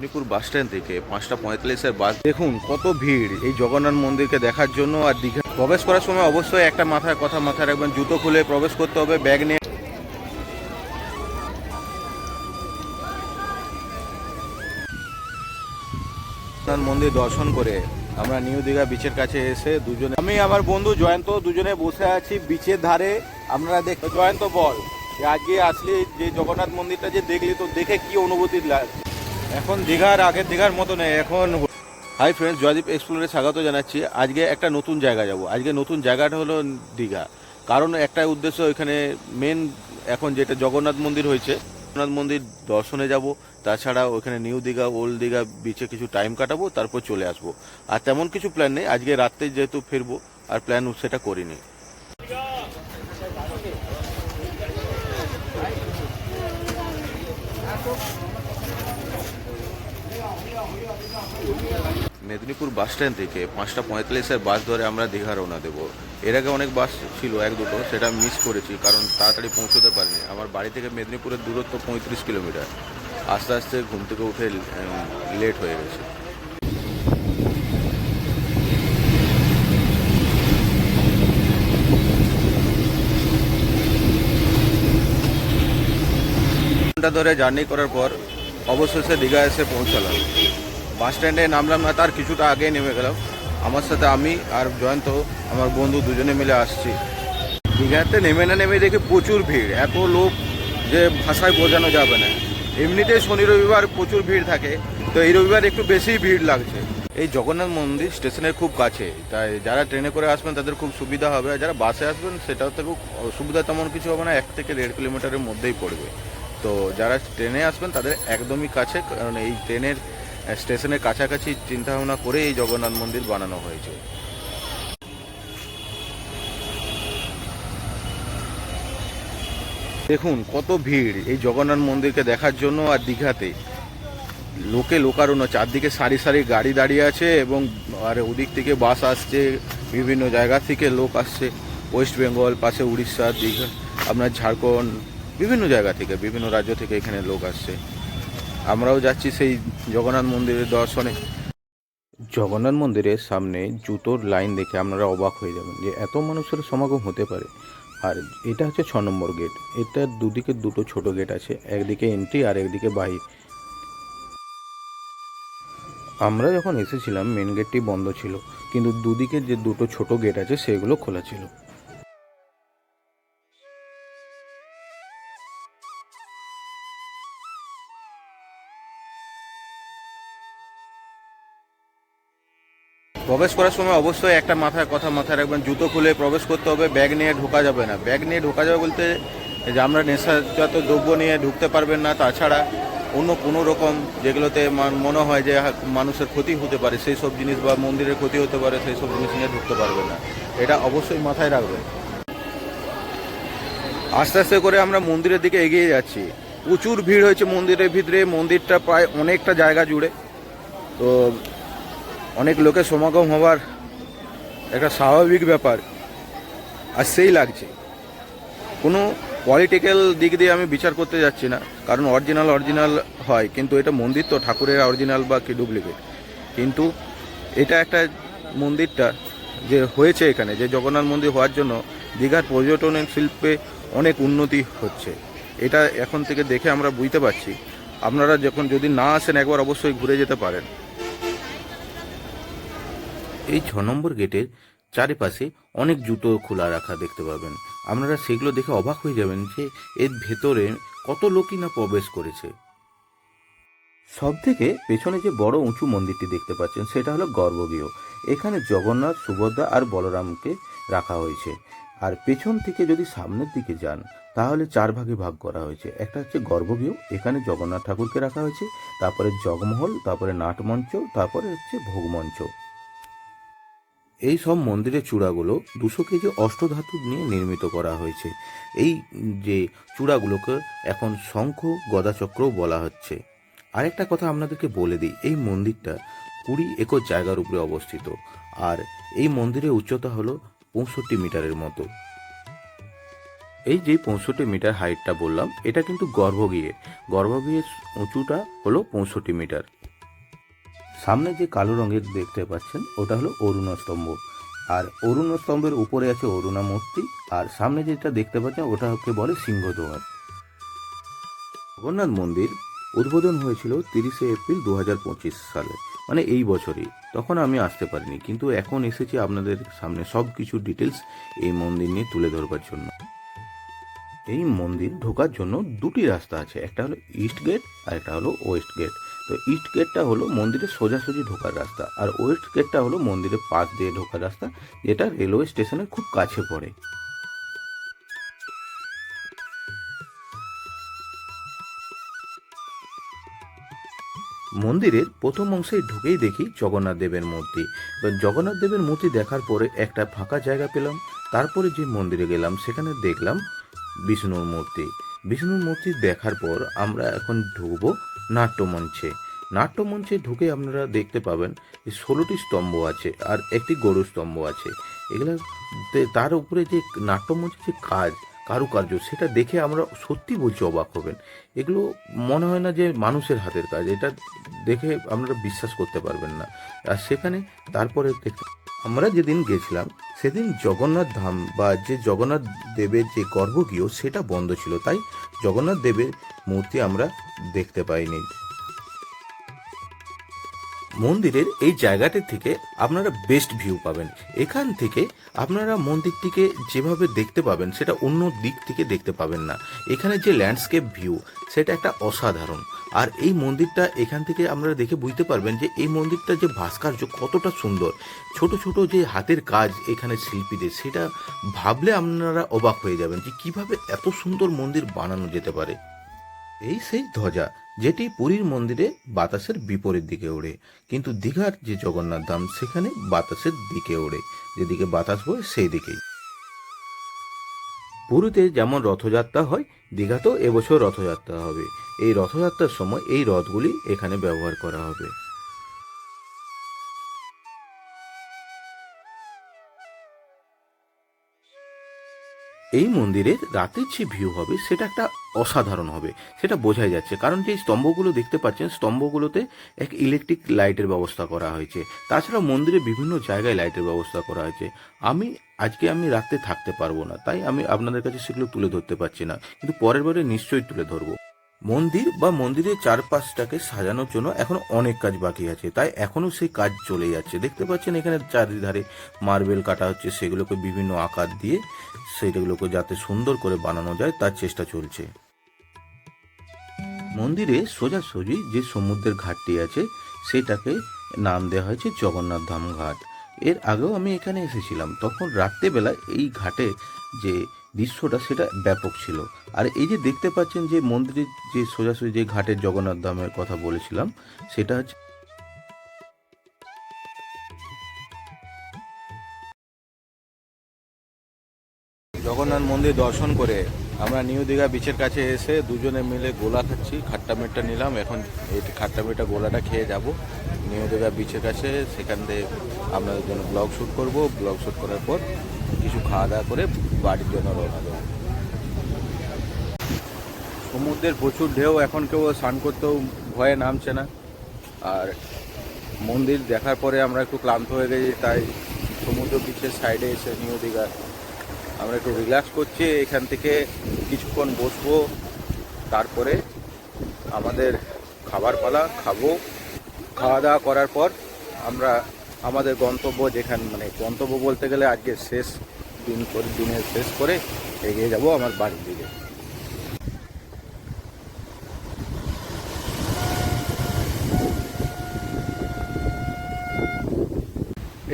Medinipur bus stand থেকে পাঁচটা পঁয়তাল্লিশের বাস। দেখুন, কত ভিড় এই জগন্নাথ মন্দিরকে দেখার জন্য আর দীঘা প্রবেশ করার সময় অবশ্যই একটা মাথায় কথা মাথায় রাখবেন, জুতো খুলে প্রবেশ করতে হবে, ব্যাগ নিয়ে মন্দির দর্শন করে আমরা নিউ দীঘা বিচের কাছে এসে দুজনে আমি আমার বন্ধু জয়ন্ত, দুজনে বসে আছি বিচের ধারে। আপনারা দেখ জয়ন্ত, বল। আজকে আসলে যে জগন্নাথ মন্দিরটা যে দেখলি, তো দেখে কি অনুভূতি লাগে এখন দীঘার আগের দীঘার মতো নেই, এখন হাই ফ্রেন্ডস জয়দীপ এক্সপ্লোরে স্বাগত জানাচ্ছি। আজকে একটা নতুন জায়গা যাব। আজকে নতুন জায়গাটা হলো দীঘা। কারণ একটা উদ্দেশ্য ওইখানে মেন এখন যেটা জগন্নাথ মন্দির হয়েছে, জগন্নাথ মন্দির দর্শনে যাব। তাছাড়া ওখানে নিউ দীঘা ওল্ড দীঘা বিচে কিছু টাইম কাটাবো, তারপর চলে আসব। আর তেমন কিছু প্ল্যান নেই। আজকে রাত্রে যেহেতু ফিরবো, আর প্ল্যান সেটা করিনি। মেদিনীপুর বাস স্ট্যান্ড থেকে পাঁচটা পঁয়তাল্লিশের বাস ধরে আমরা দীঘা রওনা দেবো। এর আগে অনেক বাস ছিল, এক দুটো, সেটা মিস করেছি কারণ তাড়াতাড়ি পৌঁছতে পারিনি। আমার বাড়ি থেকে মেদিনীপুরের দূরত্ব পঁয়ত্রিশ কিলোমিটার। আস্তে আস্তে ঘুম থেকে উঠে লেট হয়ে গেছে। ঘণ্টা ধরে জার্নি করার পর অবশেষে দীঘা এসে পৌঁছালাম। বাস স্ট্যান্ডে নামলাম না, তার কিছুটা আগে নেমে গেলাম। আমার সাথে আমি আর জয়ন্ত, আমার বন্ধু দুজনে মিলে আসছি। দীঘাতে নেমে না নেমে দেখি প্রচুর ভিড়, এত লোক যে ভাষায় বোঝানো যাবে না। এমনিতে শনি রবিবার প্রচুর ভিড় থাকে, তো এই রবিবার একটু বেশি ভিড় লাগছে। এই জগন্নাথ মন্দির স্টেশনের খুব কাছে, তাই যারা ট্রেনে করে আসবেন তাদের খুব সুবিধা হবে, আর যারা বাসে আসবেন সেটাও থেকেও খুব অসুবিধা তেমন কিছু হবে না, এক থেকে দেড় কিলোমিটারের মধ্যেই পড়বে। তো যারা ট্রেনে আসবেন তাদের একদমই কাছে, কারণ এই ট্রেনের স্টেশনের কাছাকাছি চিন্তা ভাবনা করে এই জগন্নাথ মন্দির বানানো হয়েছে। দেখুন, কত ভিড় এই জগন্নাথ মন্দিরকে দেখার জন্য আর দীঘাতে। লোকে লোকারণ্য, চারদিকে সারি সারি গাড়ি দাঁড়িয়ে আছে এবং আর ওদিক থেকে বাস আসছে, বিভিন্ন জায়গা থেকে লোক আসছে। ওয়েস্ট বেঙ্গল, পাশে উড়িষ্যা, দীঘা, আপনার ঝাড়খণ্ড, বিভিন্ন জায়গা থেকে, বিভিন্ন রাজ্য থেকে এখানে লোক আসছে। আমরাও যাচ্ছি সেই জগন্নাথ মন্দিরের দর্শনে। জগন্নাথ মন্দিরের সামনে জুতোর লাইন দেখে আপনারা অবাক হয়ে যাবেন যে এত মানুষের সমাগম হতে পারে। আর এটা হচ্ছে ছ নম্বর গেট। এটার দুদিকে দুটো ছোট গেট আছে, একদিকে এন্ট্রি আর একদিকে বাহির। আমরা যখন এসেছিলাম মেন গেটটি বন্ধ ছিল, কিন্তু দুদিকে যে দুটো ছোট গেট আছে, সেগুলো খোলা ছিল। প্রবেশ করার সময় অবশ্যই একটা মাথায় কথা মাথায় রাখবেন, জুতো খুলে প্রবেশ করতে হবে, ব্যাগ নিয়ে ঢোকা যাবে না। ব্যাগ নিয়ে ঢোকা যাবে বলতে যে আমরা নেশাজাত দ্রব্য নিয়ে ঢুকতে পারবেন না, তাছাড়া অন্য কোনো রকম যেগুলোতে মান- হয় যে মানুষের ক্ষতি হতে পারে, সেই সব জিনিস বা মন্দিরের ক্ষতি হতে পারে, সেই সব জিনিস নিয়ে ঢুকতে পারবে না। এটা অবশ্যই মাথায় রাখবেন। আস্তে আস্তে করে আমরা মন্দিরের দিকে এগিয়ে যাচ্ছি। প্রচুর ভিড় হয়েছে মন্দিরের ভিতরে, মন্দিরটা প্রায় অনেকটা জায়গা জুড়ে। তো অনেক লোকের সমাগম হওয়ার একটা স্বাভাবিক ব্যাপার। আর সেই লাগছে। কোনো পলিটিক্যাল দিক দিয়ে আমি বিচার করতে যাচ্ছি না। কারণ অরিজিনাল অরিজিনাল হয়। কিন্তু এটা মন্দির তো, ঠাকুরের অরিজিনাল বা কি ডুপ্লিকেট কিন্তু এটা একটা মন্দিরটা যে হয়েছে এখানে, যে জগন্নাথ মন্দির হওয়ার জন্য দীঘার পর্যটনের শিল্পে অনেক উন্নতি হচ্ছে। এটা এখন থেকে দেখে আমরা বুঝতে পারছি। আপনারা যখন যদি না আসেন, একবার অবশ্যই ঘুরে যেতে পারেন। এই ছ নম্বর গেটের চারিপাশে অনেক জুতো খোলা রাখা দেখতে পাবেন। আপনারা সেগুলো দেখে অবাক হয়ে যাবেন যে এর ভেতরে কত লোকই না প্রবেশ করেছে। সব থেকে পেছনে যে বড় উঁচু মন্দিরটি দেখতে পাচ্ছেন, সেটা হলো গর্ভগৃহ। এখানে জগন্নাথ, সুভদ্রা আর বলরামকে রাখা হয়েছে। আর পেছন থেকে যদি সামনের দিকে যান, তাহলে চার ভাগে ভাগ করা হয়েছে। একটা হচ্ছে গর্ভগৃহ, এখানে জগন্নাথ ঠাকুরকে রাখা হয়েছে, তারপরে জগমহল, তারপরে নাটমঞ্চ, তারপরে হচ্ছে ভোগমঞ্চ। এই সব মন্দিরের চূড়াগুলো দুশো কেজি অষ্টধাতু নিয়ে নির্মিত করা হয়েছে। এই যে চূড়াগুলোকে এখন শঙ্খ গদাচক্রও বলা হচ্ছে। আরেকটা কথা আপনাদেরকে বলে দিই, এই মন্দিরটা কুড়ি একর জায়গার উপরে অবস্থিত। আর এই মন্দিরের উচ্চতা হলো পঁয়ষট্টি মিটারের মতো। এই যে পঁয়ষট্টি মিটার হাইটটা বললাম, এটা কিন্তু গর্ভগৃহে। গর্ভগৃহের উঁচুটা হলো পঁয়ষট্টি মিটার। সামনে যে কালো রঙের দেখতে পাচ্ছেন, ওটা হলো অরুণ স্তম্ভ আর অরুণ স্তম্ভের উপরে আছে অরুণা মূর্তি আর সামনে যেটা দেখতে পাচ্ছেন ওটাকে বলে সিংহদুয়ার জগন্নাথ মন্দির উদ্বোধন হয়েছিল তিরিশে এপ্রিল দু হাজার পঁচিশ সালে মানে এই বছরই। তখন আমি আসতে পারিনি, কিন্তু এখন এসেছি আপনাদের সামনে সব কিছু ডিটেলস এই মন্দির নিয়ে তুলে ধরবার জন্য। এই মন্দির ঢোকার জন্য দুটি রাস্তা আছে, একটা হলো ইস্ট গেট আর একটা হলো ওয়েস্ট গেট তো ইস্ট গেটটা হলো মন্দিরের সোজাসুজি ঢোকার রাস্তা, আর ওয়েস্ট গেটটা হলো মন্দিরের পাশ দিয়ে ঢোকার রাস্তা, যেটা রেলওয়ে স্টেশনের খুব কাছে পড়ে। মন্দিরের প্রথম অংশে ঢুকেই দেখি জগন্নাথ দেবের মূর্তি। জগন্নাথ দেবের মূর্তি দেখার পরে একটা ফাঁকা জায়গা পেলাম, তারপরে যে মন্দিরে গেলাম, সেখানে দেখলাম বিষ্ণুর মূর্তি। বিষ্ণুর মূর্তি দেখার পর আমরা এখন ঢুকবো নাট্যমঞ্চে। নাট্যমঞ্চে ঢুকে আপনারা দেখতে পাবেন যে ষোলোটি স্তম্ভ আছে আর একটি গরু স্তম্ভ আছে। এগুলো তার উপরে যে নাট্যমঞ্চের যে কাজ, কারুকার্য, সেটা দেখে আমরা সত্যি বলছি অবাক হবেন। এগুলো মনে হয় না যে মানুষের হাতের কাজ, এটা দেখে আপনারা বিশ্বাস করতে পারবেন না। আর সেখানে তারপরে আমরা যেদিন গেছিলাম, সেদিন জগন্নাথ ধাম বা যে জগন্নাথ দেবের যে গর্ভগৃহ, সেটা বন্ধ ছিল। তাই জগন্নাথ দেবের মূর্তি আমরা দেখতে পাইনি। মন্দিরের এই জায়গাটি থেকে আপনারা বেস্ট ভিউ পাবেন। এখান থেকে আপনারা মন্দিরটিকে যেভাবে দেখতে পাবেন, সেটা অন্য দিক থেকে দেখতে পাবেন না। এখানে যে ল্যান্ডস্কেপ ভিউ সেটা একটা অসাধারণ। আর এই মন্দিরটা এখান থেকে আপনারা দেখে বুঝতে পারবেন যে এই মন্দিরটা যে ভাস্কর্য কতটা সুন্দর। ছোট ছোট যে হাতের কাজ এখানে শিল্পীদের, সেটা ভাবলে আপনারা অবাক হয়ে যাবেন যে কীভাবে এত সুন্দর মন্দির বানানো যেতে পারে। এই সেই ধ্বজা যেটি পুরীর মন্দিরে বাতাসের বিপরীত দিকে ওড়ে। কিন্তু দীঘার যে জগন্নাথ ধাম, সেখানে বাতাসের দিকে ওড়ে। যেদিকে বাতাস বয়, সেই দিকেই। পুরীতে যেমন রথযাত্রা হয়, দীঘাতেও এবছর রথযাত্রা হবে। এই রথযাত্রার সময় এই রথগুলি এখানে ব্যবহার করা হবে। এই মন্দিরের রাতের যে ভিউ হবে, সেটা একটা অসাধারণ হবে। সেটা বোঝাই যাচ্ছে। কারণ যে স্তম্ভগুলো দেখতে পাচ্ছেন, স্তম্ভগুলোতে এক ইলেকট্রিক লাইটের ব্যবস্থা করা হয়েছে। তাছাড়া মন্দিরে বিভিন্ন জায়গায় লাইটের ব্যবস্থা করা হয়েছে। আমি, আজকে আমি রাতে থাকতে পারব না। তাই আমি আপনাদের কাছে সেগুলো তুলে ধরতে পারছি না। কিন্তু পরের বারে নিশ্চয়ই তুলে ধরবো। মন্দির বা মন্দিরের চারপাশটাকে সাজানোর জন্য এখন অনেক কাজ বাকি আছে। তাই এখনও সেই কাজ চলে যাচ্ছে। দেখতে পাচ্ছেন এখানে চারিধারে মার্বেল কাটা হচ্ছে, সেগুলোকে বিভিন্ন আকার দিয়ে সেইগুলোকে যাতে সুন্দর করে বানানো যায়, তার চেষ্টা চলছে। মন্দিরে সোজাসুজি যে সমুদ্রের ঘাটটি আছে, সেটাকে নাম দেওয়া হয়েছে জগন্নাথ ধাম ঘাট। এর আগেও আমি এখানে এসেছিলাম। তখন রাত্রেবেলা এই ঘাটে যে দৃশ্যটা সেটা ব্যাপক ছিল। আর এই যে দেখতে পাচ্ছেন যে মন্দিরের যে সোজাসুজি যে ঘাটের জগন্নাথ ধামের কথা বলেছিলাম, সেটা হচ্ছে জগন্নাথ মন্দির দর্শন করে আমরা নিউ দীঘা বিচের কাছে এসে দুজনে মিলে গোলা খাচ্ছি, খাট্টা মিটটা নিলাম, এখন এই খাট্টা মিটটা গোলাটা খেয়ে যাব। নিউ দীঘা বিচের কাছে, সেখান থেকে জন্য ব্লগ শ্যুট করব। ব্লগ শ্যুট করার পর কিছু খাওয়া দাওয়া করে বাড়ির জন্য রওনা দেবো। সমুদ্রের প্রচুর ঢেউ, এখন কেউ স্নান করতেও ভয়ে নামছে না। আর মন্দির দেখার পরে আমরা একটু ক্লান্ত হয়ে গেছি, তাই সমুদ্র বিচের সাইডে এসে নিউ দীঘা। আমরা একটু রিল্যাক্স করছি, এখান থেকে কিছুক্ষণ বসবো, তারপরে আমাদের খাবার পালা, খাব। খাওয়া দাওয়া করার পর আমরা আমাদের গন্তব্য যেখান মানে গন্তব্য বলতে গেলে আজকে শেষ দিন করে দিনের শেষ করে এগিয়ে যাব আমার বাড়ির দিকে।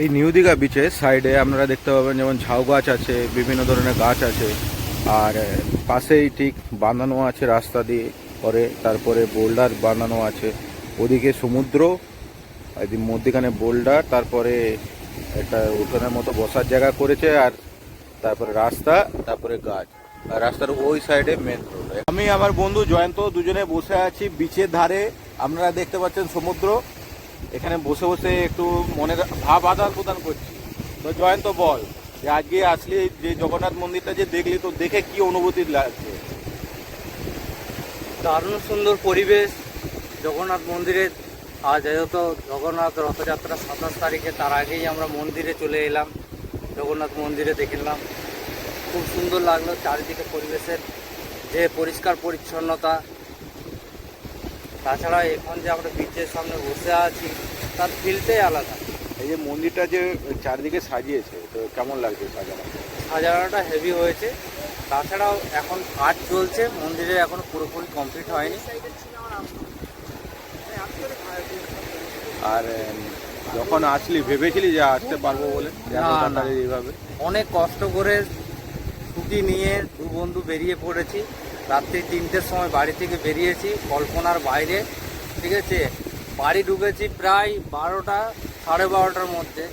এই নিউ দীঘা বিচে সাইডে আপনারা দেখতে পাবেন যেমন ঝাউ গাছ আছে, বিভিন্ন ধরনের গাছ আছে। আর পাশেই ঠিক বাঁধানো আছে রাস্তা দিয়ে করে তারপরে বোল্ডার বানানো আছে। ওদিকে সমুদ্র এদিক মধ্যিখানে বোল্ডার, তারপরে একটা উঠোনের মতো বসার জায়গা করেছে আর তারপরে রাস্তা, তারপরে গাছ। আর রাস্তার ওই সাইডে মেন রোড আমি আমার বন্ধু জয়ন্ত দুজনে বসে আছি বিচের ধারে। আপনারা দেখতে পাচ্ছেন সমুদ্র। এখানে বসে বসে একটু মনের ভাব আদান প্রদান করছি। তো জয়ন্ত, বল যে আজকে আসলে যে জগন্নাথ মন্দিরটা যে দেখলি, তো দেখে কি অনুভূতি লাগছে? দারুণ সুন্দর পরিবেশ। জগন্নাথ মন্দিরের আর যেহেতু জগন্নাথ রথযাত্রা সাতাশ তারিখে তার আগেই আমরা মন্দিরে চলে এলাম। জগন্নাথ মন্দিরে দেখলাম খুব সুন্দর লাগল চারিদিকে পরিবেশের যে পরিষ্কার পরিচ্ছন্নতা। তাছাড়া এখন যে আমরা বিচের সামনে বসে আছি তার ফিলটাই আলাদা। এই যে মন্দিরটা যে চারদিকে সাজিয়েছে তো কেমন লাগছে সাজানো? সাজানোটা হেভি হয়েছে। তাছাড়াও এখন কাজ চলছে মন্দিরে এখন পুরোপুরি কমপ্লিট হয়নি। আর যখন আসলি ভেবেছিলি যে আসতে পারব বলে? যে না, না। এইভাবে? অনেক কষ্ট করে ছুটি নিয়ে দু বন্ধু বেরিয়ে পড়েছি। রাত্রি তিনটের সময় বাড়ি থেকে বেরিয়েছি কল্পনার বাইরে। ঠিক আছে? বাড়ি ঢুকেছি প্রায় বারোটা সাড়ে বারোটার মধ্যে।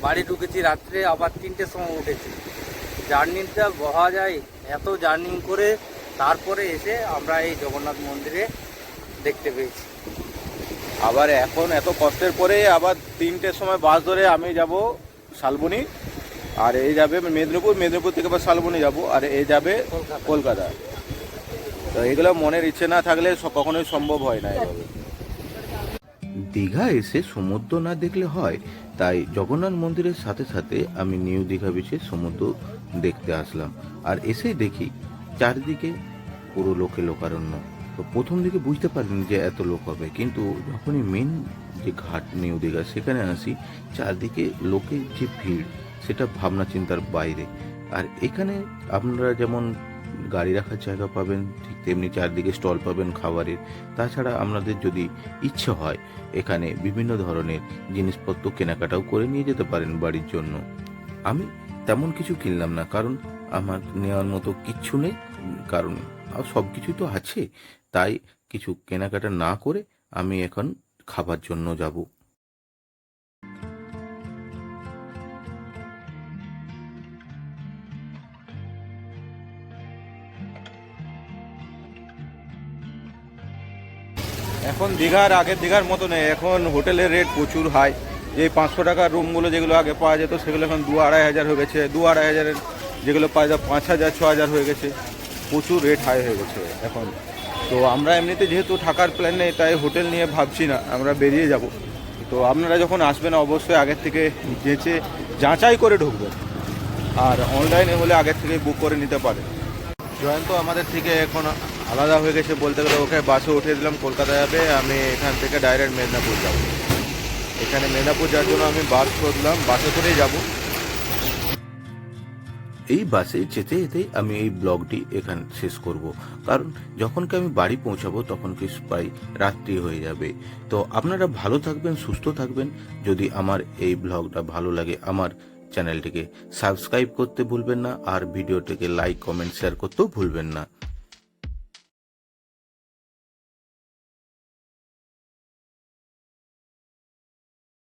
বাড়ি ঢুকেছি রাত্রে আবার তিনটের সময় উঠেছি। জার্নিটা বহা যায় এত জার্নি করে তারপরে এসে আমরা এই জগন্নাথ মন্দিরে দেখতে পেয়েছি। আবার এখন এত কষ্টের পরে আবার তিনটের সময় বাস ধরে আমি যাব শালবনি আর এই যাবে মেদিনীপুর মেদিনীপুর থেকে আবার শালবনি যাব আর এ যাবে কলকাতা। তো এগুলো মনের ইচ্ছে না থাকলে কখনোই সম্ভব হয় না এভাবে। দীঘা এসে সমুদ্র না দেখলে হয় তাই জগন্নাথ মন্দিরের সাথে সাথে আমি নিউ দীঘা বিচে সমুদ্র দেখতে আসলাম। আর এসেই দেখি চারিদিকে পুরো লোকে লোকারণ্য। তো প্রথম দিকে বুঝতে পারিনি যে এত লোক হবে, কিন্তু যখনই মেন যে ঘাট নিউ দীঘা, সেখানে আসি, চারদিকে লোকের যে ভিড়, সেটা ভাবনা চিন্তার বাইরে। আর এখানে আপনারা যেমন গাড়ি রাখার জায়গা পাবেন, ঠিক তেমনি চারদিকে স্টল পাবেন খাবারের। তাছাড়া আপনাদের যদি ইচ্ছে হয়, এখানে বিভিন্ন ধরনের জিনিসপত্র কেনাকাটাও করে নিয়ে যেতে পারেন বাড়ির জন্য। আমি তেমন কিছু কিনলাম না, কারণ আমার নেওয়ার মতো কিচ্ছু নেই, কারণ সব কিছুই তো আছে। তাই কিছু কেনাকাটা না করে আমি এখন খাবার জন্য যাব। এখন দীঘার আগের দীঘার মতো নেই এখন হোটেলের রেট প্রচুর হাই যে পাঁচশো টাকার রুমগুলো যেগুলো আগে পাওয়া যেত, সেগুলো এখন দু আড়াই হাজার হয়ে গেছে। দু আড়াই হাজারের যেগুলো পাওয়া যায়, পাঁচ হাজার, ছ হাজার হয়ে গেছে। প্রচুর রেট হাই হয়ে গেছে এখন। তো আমরা এমনিতে যেহেতু থাকার প্ল্যান নেই, তাই হোটেল নিয়ে ভাবছি না, আমরা বেরিয়ে যাব। তো আপনারা যখন আসবেন, অবশ্যই আগের থেকে যেচে যাচাই করে ঢুকবেন। আর অনলাইনে হলে আগের থেকে বুক করে নিতে পারেন। জয়ন্ত আমাদের থেকে এখন আলাদা হয়ে গেছে, বলতে গেলে ওকে বাসে উঠিয়ে দিলাম, কলকাতা যাবে, আমি এখান থেকে ডাইরেক্ট মেদিনীপুর যাব। এখানে মেদিনীপুর যাওয়ার জন্য আমি বাস করলাম বাসে করেই যাব। এই বাসে যেতে যেতেই আমি এই ব্লগটি এখানে শেষ করব। কারণ যখন কি আমি বাড়ি পৌঁছাবো, তখন কি প্রায় রাত্রি হয়ে যাবে। তো আপনারা ভালো থাকবেন, সুস্থ থাকবেন। যদি আমার এই ব্লগটা ভালো লাগে, আমার চ্যানেলটিকে সাবস্ক্রাইব করতে ভুলবেন না আর ভিডিওটিকে লাইক, কমেন্ট, শেয়ার করতেও ভুলবেন না।